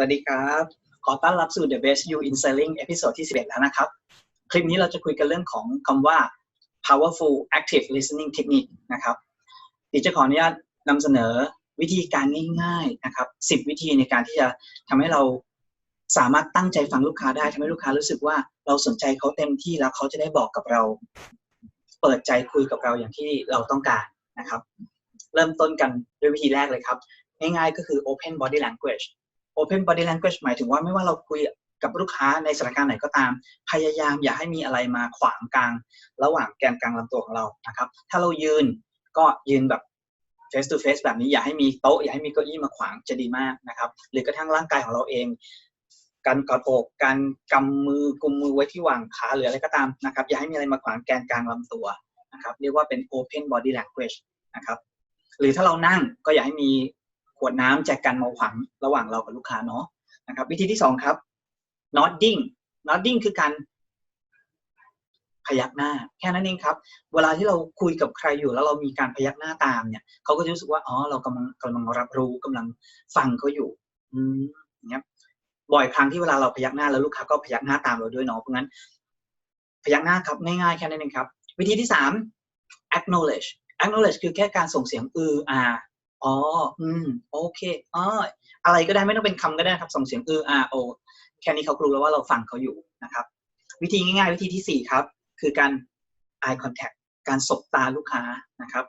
วัสดีครับ ขอต้อนรับสู่ The Best You in Selling เอพิโซดที่ 11 แล้วนะครับ คลิปนี้เราจะคุยกันเรื่องของคำว่า powerful active listening technique นะครับดิจะขออนุญาตนำเสนอวิธีการง่ายๆนะครับ 10 วิธีในการที่จะทำให้เราสามารถตั้งใจฟังลูกค้าได้ทำให้ลูกค้ารู้สึกว่าเราสนใจเขาเต็มที่แล้วเขาจะได้บอกกับเรา เปิดใจคุยกับเราอย่างที่เราต้องการนะครับ เริ่มต้นกันด้วยวิธีแรกเลยครับ ง่ายๆก็คือ open body language open body language หมายถึงว่าไม่ว่าเราคุยกับลูกค้าในสถานการณ์ไหนก็ตาม พยายามอย่าให้มีอะไรมาขวางกลาง ระหว่างแกนกลางลำตัวของเรานะครับ ถ้าเรายืนก็ยืนแบบ face to face แบบนี้อย่าให้มีโต๊ะอย่าให้มีเก้าอี้มาขวางจะดีมากนะครับ หรือกระทั่งร่างกายของเราเอง การกอดอกการกำมือกุมมือไว้ที่วางขาหรืออะไรก็ตามนะครับ อย่าให้มีอะไรมาขวางแกนกลางลำตัวนะครับ เรียกว่าเป็น open body language นะครับ หรือถ้าเรานั่งก็อย่าให้มี ขวดน้ำแจกันมาขวางระหว่างเรากับลูกค้าเนาะนะครับ วิธีที่สองครับ nodding nodding คือการพยักหน้า แค่นั้นเองครับ เวลาที่เราคุยกับใครอยู่แล้วเรามีการพยักหน้าตามเนี่ยเขาก็จะรู้สึกว่าอ๋อเรากำลังกำลังรับรู้กำลังฟังเขาอยู่ อืมอย่างเงี้ยบ่อยครั้งที่เวลาเราพยักหน้าแล้วลูกค้าก็พยักหน้าตามเราด้วยเนาะเพราะงั้น พยักหน้าครับง่ายๆแค่นั้นเองครับ วิธีที่สาม acknowledge acknowledge คือแค่การส่งเสียงอืออา อ๋อ อืม โอเคอ๋ออะไรก็ได้ไม่ต้องเป็นคำก็ได้ครับ ส่งเสียงเอออาโอแค่นี้เขารู้แล้วว่าเราฟังเขาอยู่นะครับ วิธีง่ายๆ วิธีที่สี่ครับ คือการ eye contact การสบตาลูกค้านะครับ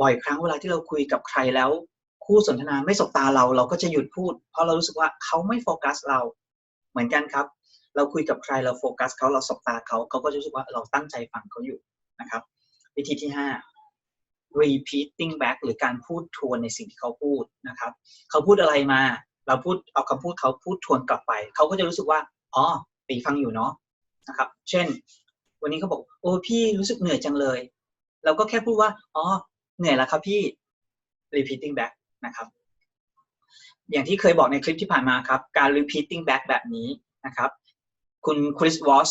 บ่อยครั้งเวลาที่เราคุยกับใครแล้ว คู่สนทนาไม่สบตาเราเราก็จะหยุดพูด เพราะเรารู้สึกว่าเขาไม่โฟกัสเรา เหมือนกันครับ เราคุยกับใครเราโฟกัสเขาเราสบตาเขาเขาก็จะรู้สึกว่าเราตั้งใจฟังเขาอยู่นะครับ วิธีที่ห้า repeating back หรือการพูดทวนในสิ่งที่เขาพูดนะครับเขาพูดอะไรมา เราพูดเอาคำพูดเขาพูดทวนกลับไป เขาก็จะรู้สึกว่าอ๋อปีฟังอยู่เนาะนะครับ เช่น วันนี้เขาบอกโอ้พี่รู้สึกเหนื่อยจังเลย เราก็แค่พูดว่าอ๋อเหนื่อยแล้วครับพี่ repeating back นะครับ อย่างที่เคยบอกในคลิปที่ผ่านมาครับ การ repeating back แบบนี้นะครับ คุณคริสวอส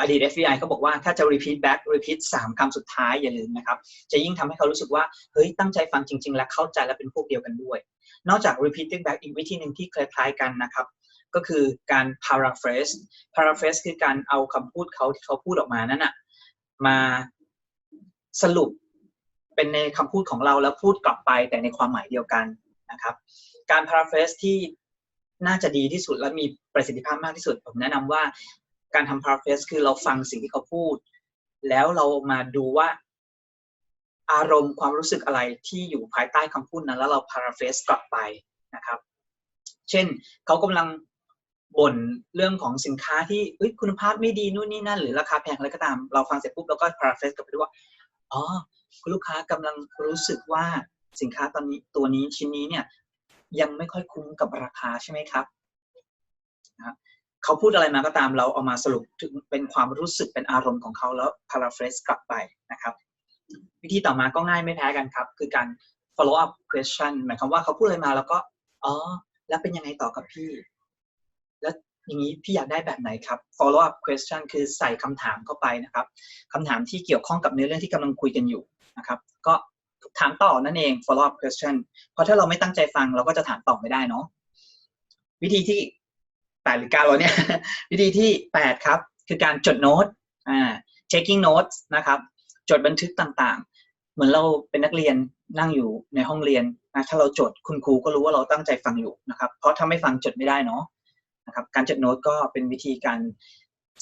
อดีต FBI เขาบอกว่าถ้าจะ repeat back repeat สามคำสุดท้ายอย่าลืมนะครับ จะยิ่งทำให้เขารู้สึกว่า เฮ้ย ตั้งใจฟังจริง ๆ และเข้าใจและเป็นพวกเดียวกันด้วย นอกจาก repeating back อีกวิธีหนึ่งที่คล้ายๆกันนะครับ ก็คือการ paraphrase paraphrase คือการเอาคำพูดเขาที่เขาพูดออกมานั้นอะมาสรุปเป็นในคำพูดของเราแล้วพูดกลับไปแต่ในความหมายเดียวกันนะครับ การ paraphrase ที่น่าจะดีที่สุดและมีประสิทธิภาพมากที่สุด ผมแนะนำว่า การทำ paraphrase คือเราฟังสิ่งที่เขาพูด แล้วเรามาดูว่าอารมณ์ความรู้สึกอะไรที่อยู่ภายใต้คำพูดนั้น แล้วเรา paraphrase กลับไปนะครับ เช่นเขากำลังบ่นเรื่องของสินค้าที่คุณภาพไม่ดีนู่นนี่นั่น หรือราคาแพงอะไรก็ตาม เราฟังเสร็จปุ๊บเราก็ paraphrase กลับไปด้วยว่าอ๋อคุณลูกค้ากำลังรู้สึกว่าสินค้าตอนนี้ตัวนี้ชิ้นนี้เนี่ยยังไม่ค่อยคุ้มกับราคาใช่ไหมครับนะครับ เขาพูดอะไรมาก็ตามเราเอามาสรุปถึงเป็นความรู้สึกเป็นอารมณ์ของเขาแล้ว paraphrase กลับไปนะครับ วิธีต่อมาก็ง่ายไม่แพ้กันครับ คือการ follow up question หมายความว่าเขาพูดอะไรมาแล้วก็อ๋อแล้วเป็นยังไงต่อกับพี่ แล้วอย่างนี้พี่อยากได้แบบไหนครับ follow up question คือใส่คำถามเข้าไปนะครับคำถามที่เกี่ยวข้องกับเนื้อเรื่องที่กำลังคุยกันอยู่นะครับ ก็ถามต่อนั่นเอง follow up question เพราะถ้าเราไม่ตั้งใจฟังเราก็จะถามต่อไม่ได้เนาะวิธีที่ แปดหรือเก้าเนี่ยวิธีที่แปดครับ คือการจดโน้ตอ่า taking notes นะครับ จดบันทึกต่างๆ เหมือนเราเป็นนักเรียนนั่งอยู่ในห้องเรียนนะถ้าเราจดคุณครูก็รู้ว่าเราตั้งใจฟังอยู่นะครับ เพราะถ้าไม่ฟังจดไม่ได้เนาะนะครับการจดโน้ตก็เป็นวิธีการ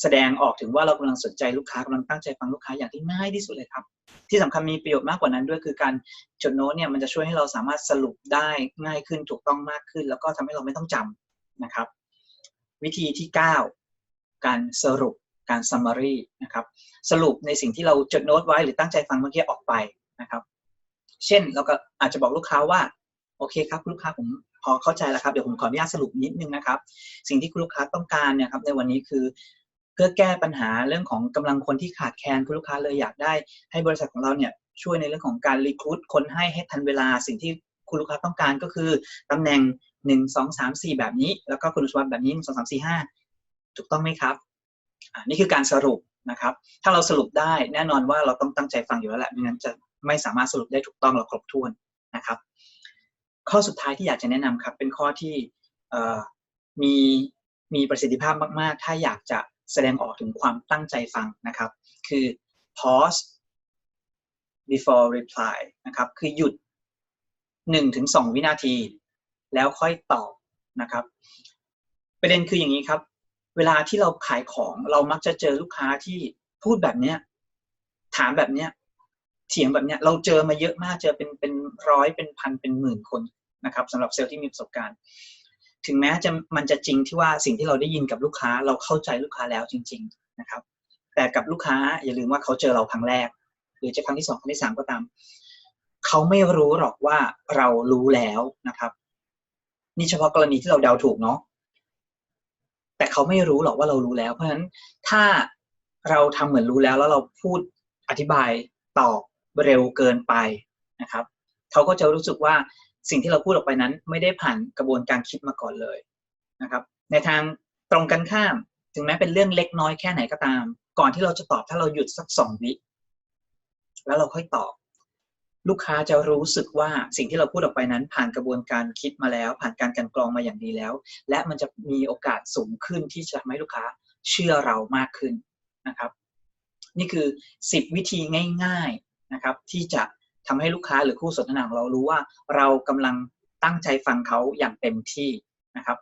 แสดงออกถึงว่าเรากำลังสนใจลูกค้ากำลังตั้งใจฟังลูกค้าอย่างที่ง่ายที่สุดเลยครับ ที่สำคัญมีประโยชน์มากกว่านั้นด้วยคือการจดโน้ตเนี่ยมันจะช่วยให้เราสามารถสรุปได้ง่ายขึ้นถูกต้องมากขึ้น แล้วก็ทำให้เราไม่ต้องจำนะครับ วิธีที่ 9 การสรุปการ summary นะครับสรุปในสิ่งที่เราจดโน้ตไว้หรือตั้งใจฟังเมื่อกี้ออกไปนะครับ เช่นเราก็อาจจะบอกลูกค้าว่าโอเคครับลูกค้าผมพอเข้าใจแล้วครับเดี๋ยวผมขออนุญาตสรุปนิดนึงนะครับ สิ่งที่คุณลูกค้าต้องการเนี่ยครับในวันนี้คือเพื่อแก้ปัญหาเรื่องของกำลังคนที่ขาดแคลนคุณลูกค้าเลยอยากได้ให้บริษัทของเราเนี่ยช่วยในเรื่องของการรีคูดคนให้ให้ทันเวลาสิ่งที่ คุณลูกค้าต้องการก็คือตำแหน่งหนึ่งสองสามสี่แบบนี้ แล้วก็คุณสมบัติแบบนี้หนึ่งสองสามสี่ห้าถูกต้องไหมครับนี่คือการสรุปนะครับ ถ้าเราสรุปได้แน่นอนว่าเราต้องตั้งใจฟังอยู่แล้วแหละไม่งั้นจะไม่สามารถสรุปได้ถูกต้องและครบถ้วนนะครับ ข้อสุดท้ายที่อยากจะแนะนำครับ เป็นข้อที่มีมีประสิทธิภาพมาก ๆ ถ้าอยากจะแสดงออกถึงความตั้งใจฟังนะครับ คือ pause before reply นะครับ คือหยุด 1-2วินาที แล้วค่อยตอบนะครับ ประเด็นคืออย่างนี้ครับ เวลาที่เราขายของเรามักจะเจอลูกค้าที่พูดแบบเนี้ยถามแบบเนี้ยเถียงแบบเนี้ยเราเจอมาเยอะมากเจอเป็นเป็นร้อยเป็นพันเป็นหมื่นคนนะครับสำหรับเซลล์ที่มีประสบการณ์ ถึงแม้จะมันจะจริงที่ว่าสิ่งที่เราได้ยินกับลูกค้าเราเข้าใจลูกค้าแล้วจริง ๆนะครับ แต่กับลูกค้าอย่าลืมว่าเขาเจอเราครั้งแรก หรือจะครั้งที่สองครั้งที่สามก็ตาม เขาไม่รู้หรอกว่าเรารู้แล้วนะครับ นี่เฉพาะกรณีที่เราเดาถูกเนาะแต่เขาไม่รู้หรอกว่าเรารู้แล้ว เพราะฉะนั้นถ้าเราทำเหมือนรู้แล้วแล้วเราพูดอธิบายตอบเร็วเกินไปนะครับ เขาก็จะรู้สึกว่าสิ่งที่เราพูดออกไปนั้น ไม่ได้ผ่านกระบวนการคิดมาก่อนเลยนะครับ ในทางตรงกันข้าม ถึงแม้เป็นเรื่องเล็กน้อยแค่ไหนก็ตาม ก่อนที่เราจะตอบถ้าเราหยุดสักสองวิแล้วเราค่อยตอบ ลูกค้าจะรู้สึกว่าสิ่งที่เราพูดออกไปนั้น ผ่านกระบวนการคิดมาแล้ว ผ่านการกันกรองมาอย่างดีแล้ว และมันจะมีโอกาสสูงขึ้นที่จะทำให้ลูกค้าเชื่อเรามากขึ้นนะครับ นี่คือ 10 วิธีง่าย ๆนะครับ ที่จะทำให้ลูกค้าหรือคู่สนทนาของเรารู้ว่าเรากำลังตั้งใจฟังเขาอย่างเต็มที่นะครับ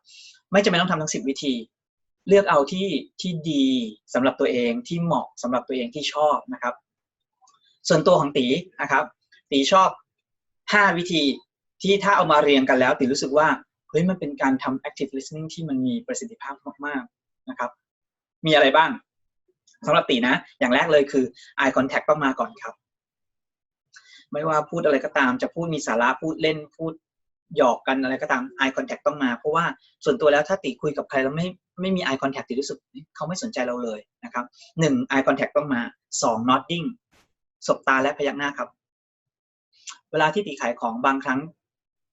ไม่จำเป็นต้องทำทั้ง 10 วิธี เลือกเอาที่ที่ดีสำหรับตัวเองที่เหมาะสำหรับตัวเองที่ชอบนะครับ ส่วนตัวของตีนะครับ ตีชอบ5วิธีที่ถ้าเอามาเรียงกันแล้วตีรู้สึกว่าเฮ้ยมันเป็นการทำ active listening ที่มันมีประสิทธิภาพมากๆนะครับ มีอะไรบ้างสำหรับตีนะ อย่างแรกเลยคือ eye contact ต้องมาก่อนครับ ไม่ว่าพูดอะไรก็ตามจะพูดมีสาระพูดเล่นพูดหยอกกันอะไรก็ตาม eye contact ต้องมา เพราะว่าส่วนตัวแล้วถ้าติคุยกับใครแล้วไม่ไม่มี eye contact ติรู้สึกเขาไม่สนใจเราเลยนะครับหนึ่ง eye contact ต้องมาสอง nodding สบตาและพยักหน้าครับ เวลาที่ตีขายของบางครั้ง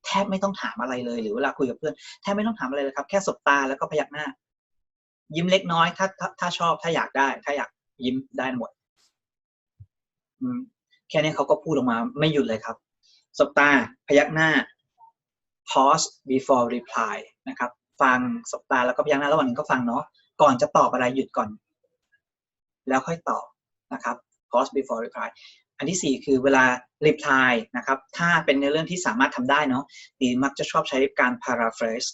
แทบไม่ต้องถามอะไรเลย หรือเวลาคุยกับเพื่อนแทบไม่ต้องถามอะไรเลยครับ แค่สบตาแล้วก็พยักหน้า ยิ้มเล็กน้อยถ้าถ้าถ้าชอบถ้าอยากได้ ถ้าอยากยิ้มได้หมดแค่นี้เขาก็พูดออกมา ไม่หยุดเลยครับสบตาพยักหน้า pause before reply นะครับ ฟังสบตาแล้วก็พยักหน้าระหว่างนึงก็ฟังเนาะก่อนจะตอบอะไรหยุดก่อน แล้วค่อยตอบนะครับ pause before reply อันที่สี่คือเวลา reply นะครับ ถ้าเป็นในเรื่องที่สามารถทำได้เนาะดีมักจะชอบใช้การ paraphrase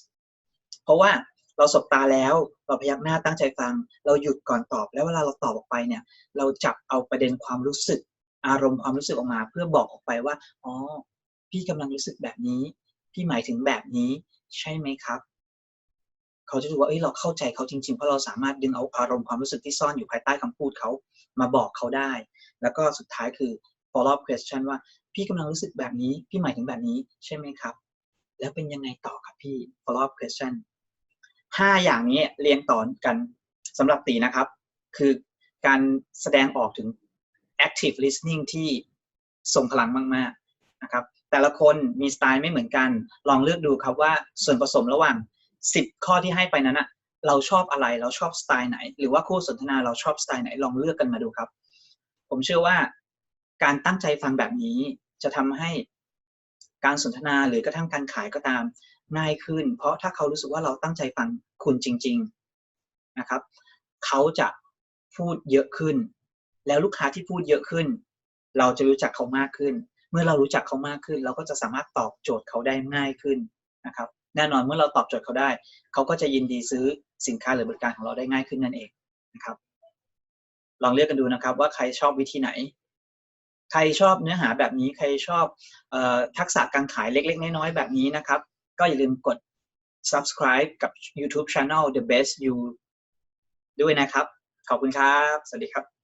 เพราะว่าเราสบตาแล้วเราพยักหน้าตั้งใจฟัง เราหยุดก่อนตอบ แล้วเวลาเราตอบออกไปเนี่ย เราจับเอาประเด็นความรู้สึก อารมณ์ความรู้สึกออกมา เพื่อบอกออกไปว่าอ๋อพี่กำลังรู้สึกแบบนี้ พี่หมายถึงแบบนี้ใช่ไหมครับ เขาจะดูว่าเอ้ยเราเข้าใจเขาจริงๆ เพราะเราสามารถดึงเอาอารมณ์ความรู้สึกที่ซ่อนอยู่ภายใต้คำพูดเขามาบอกเขาได้ แล้วก็สุดท้ายคือ follow up question ว่าพี่กำลังรู้สึกแบบนี้ พี่หมายถึงแบบนี้ใช่ไหมครับ แล้วเป็นยังไงต่อครับพี่ follow up question ห้าอย่างนี้เรียงต่อกันสำหรับตีนะครับ คือการแสดงออกถึง active listening ที่ทรงพลังมาก ๆ นะครับ แต่ละคนมีสไตล์ไม่เหมือนกัน ลองเลือกดูครับว่าส่วนผสมระหว่าง 10 ข้อที่ให้ไปนั้นอะเราชอบอะไร เราชอบสไตล์ไหน หรือว่าคู่สนทนาเราชอบสไตล์ไหน ลองเลือกกันมาดูครับ ผมเชื่อว่าการตั้งใจฟังแบบนี้จะทำให้การสนทนาหรือกระทั่งการขายก็ตามง่ายขึ้น เพราะถ้าเขารู้สึกว่าเราตั้งใจฟังคุณจริง ๆนะครับ เขาจะพูดเยอะขึ้น แล้วลูกค้าที่พูดเยอะขึ้น เราจะรู้จักเขามากขึ้น เมื่อเรารู้จักเขามากขึ้น เราก็จะสามารถตอบโจทย์เขาได้ง่ายขึ้นนะครับ แน่นอนเมื่อเราตอบโจทย์เขาได้ เขาก็จะยินดีซื้อสินค้าหรือบริการของเราได้ง่ายขึ้นนั่นเองนะครับ ลองเลือกกันดูนะครับ ว่าใครชอบวิธีไหน ใครชอบเนื้อหาแบบนี้ ใครชอบออทักษะการขายเล็ก ๆ น้อยๆแบบนี้นะครับ ก็อย่าลืมกด subscribe กับ YouTube Channel The Best You ด้วยนะครับ ขอบคุณครับ สวัสดีครับ